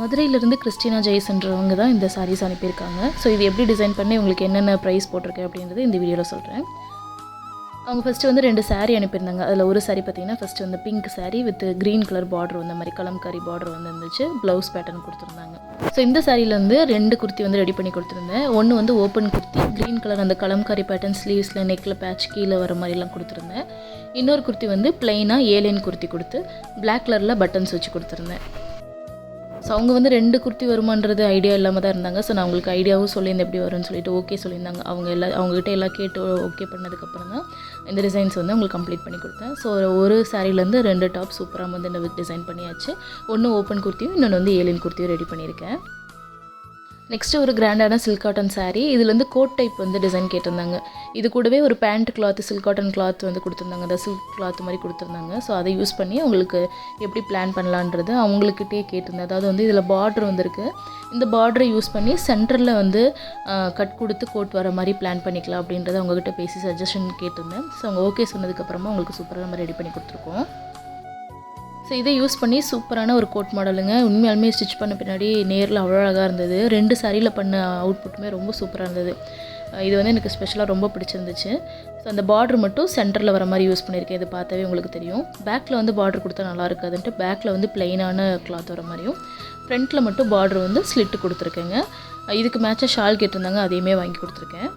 மதுரையிலேருந்து கிறிஸ்டினா ஜெயசன்றவங்க தான் இந்த சாரீஸ் அனுப்பியிருக்காங்க. ஸோ இது எப்படி டிசைன் பண்ணி உங்களுக்கு என்னென்ன ப்ரைஸ் போட்டிருக்கேன் அப்படின்றது இந்த வீடியோவில் சொல்கிறேன் அவங்க ஃபஸ்ட்டு வந்து ரெண்டு சாரீ அனுப்பியிருந்தாங்க. அதில் ஒரு சாரீ பார்த்தீங்கன்னா ஃபஸ்ட்டு வந்து pink sari with green colour border வந்த மாதிரி கலம்காரி பார்டர் வந்து இருந்துச்சு ப்ளவுஸ் பேட்டர்ன் கொடுத்துருந்தாங்க. ஸோ இந்த சாரியிலேருந்து ரெண்டு குர்த்தி வந்து ரெடி பண்ணி கொடுத்துருந்தேன். ஒன்று வந்து ஓப்பன் குர்த்தி க்ரீன் கலர் அந்த கலம்காரி பேட்டர்ன் ஸ்லீவ்ஸில் நெக்கில் பேட்ச் கீழே வர மாதிரிலாம் கொடுத்துருந்தேன். இன்னொரு குர்த்தி வந்து பிளெயினாக ஏலியன் குர்த்தி கொடுத்து பிளாக் கலரில் பட்டன்ஸ் வச்சு கொடுத்துருந்தேன். ஸோ அவங்க வந்து ரெண்டு குர்த்தி வருமான்றது ஐடியா இல்லாமல் தான் இருந்தாங்க. ஸோ நான் அவங்களுக்கு ஐடியாவும் சொல்லியிருந்தேன் எப்படி வரும்னு சொல்லிட்டு ஓகே சொல்லியிருந்தாங்க. அவங்க எல்லா அவங்ககிட்ட எல்லாம் கேட்டு ஓகே பண்ணதுக்கப்புறம் தான் இந்த டிசைன்ஸ் வந்து அவங்களுக்கு கம்ப்ளீட் பண்ணி கொடுத்தேன். ஸோ ஒரு சாரிலேருந்து ரெண்டு டாப் சூப்பராக வந்து இந்த டிசைன் பண்ணியாச்சு. ஒன்று ஓப்பன் குர்த்தியும் இன்னொன்று வந்து ஏலியன் குர்த்தியும் ரெடி பண்ணியிருக்கேன். நெக்ஸ்ட்டு ஒரு கிராண்டான சில்க் காட்டன் சாரீ இதில் வந்து கோட் டைப் வந்து டிசைன் கேட்டிருந்தாங்க. இது கூடவே ஒரு pant cloth silk cotton cloth வந்து கொடுத்துருந்தாங்க. அந்த சில்க் கிளாத் மாதிரி கொடுத்துருந்தாங்க. ஸோ அதை யூஸ் பண்ணி உங்களுக்கு எப்படி பிளான் பண்ணலான்றது அவங்கக்கிட்டே கேட்டிருந்தேன். அதாவது வந்து இதில் பார்டர் வந்திருக்கு. இந்த பார்டரை யூஸ் பண்ணி சென்டரில் வந்து கட் கொடுத்து கோட் வர மாதிரி பிளான் பண்ணிக்கலாம் அப்படின்றத அவங்கக்கிட்ட பேசி சஜஷன் கேட்டிருந்தேன். ஸோ அவங்க ஓகே சொன்னதுக்கப்புறமா உங்களுக்கு சூப்பராக நம்ம ரெடி பண்ணி கொடுத்துருக்கோம். ஸோ இதை யூஸ் பண்ணி சூப்பரான ஒரு கோட் மாடலுங்க உண்மையாலுமே ஸ்டிச் பண்ண பின்னாடி நேரில் அவ்வளோ அழகாக இருந்தது. ரெண்டு சாரியில் பண்ண அவுட்புட்டுமே ரொம்ப சூப்பராக இருந்தது. இது வந்து எனக்கு ஸ்பெஷலாக ரொம்ப பிடிச்சிருந்துச்சு. ஸோ அந்த பார்டர் மட்டும் சென்டரில் வர மாதிரி யூஸ் பண்ணியிருக்கேன். இது பார்த்தாவே உங்களுக்கு தெரியும். பேக்கில் வந்து பார்டர் கொடுத்தா நல்லா இருக்காதுன்ட்டு பேக்கில் வந்து ப்ளெயினான கிளாத் வர மாதிரியும் ஃப்ரண்ட்டில் மட்டும் பார்டர் வந்து ஸ்லிட்டு கொடுத்துருக்கேங்க. இதுக்கு மேட்சாக ஷால் கேட்டிருந்தாங்க. அதையுமே வாங்கி கொடுத்துருக்கேன்.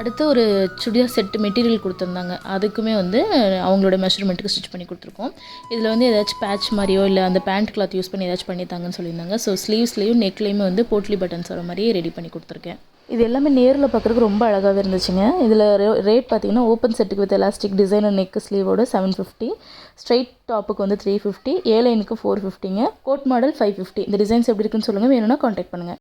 அடுத்து ஒரு சுடிதார் செட்டு மெட்டீரியல் கொடுத்துருந்தாங்க. அதுக்குமே வந்து அவங்களோட மெஷர்மெண்ட்டுக்கு ஸ்டிச் பண்ணி கொடுத்துருக்கோம். இதில் வந்து ஏதாச்சும் பேட்ச் மாதிரியோ இல்லை அந்த பேண்ட் கிளாத் யூஸ் பண்ணி ஏதாச்சும் பண்ணித்தாங்கன்னு சொல்லியிருந்தாங்க. ஸோ ஸ்லீவ்ஸ்லேயும் நெக்லேயுமே வந்து போட்லி பட்டன்ஸ் வர மாதிரியே ரெடி பண்ணி கொடுத்துருக்கேன். இது எல்லாமே நேரில் பார்க்குறதுக்கு ரொம்ப அழகாகவே இருந்துச்சுங்க. இதில் ரேட் பார்த்தீங்கன்னா ஓப்பன் செட்டுக்கு வித் எலாஸ்டிக் டிசைனர் நெக் ஸ்லீவோட செவன் ஃபிஃப்டி ஸ்ட்ரைட் டாப்புக்கு வந்து த்ரீ ஃபிஃப்டி ஏலைனுக்கு ஃபோர் ஃபிஃப்டிங்க கோட் மாடல் ஃபைவ் ஃபிஃப்டி இந்த டிசைன்ஸ் எப்படி இருக்குன்னு சொல்லுங்கள் வேணும்னா காண்டாக்ட் பண்ணுங்கள்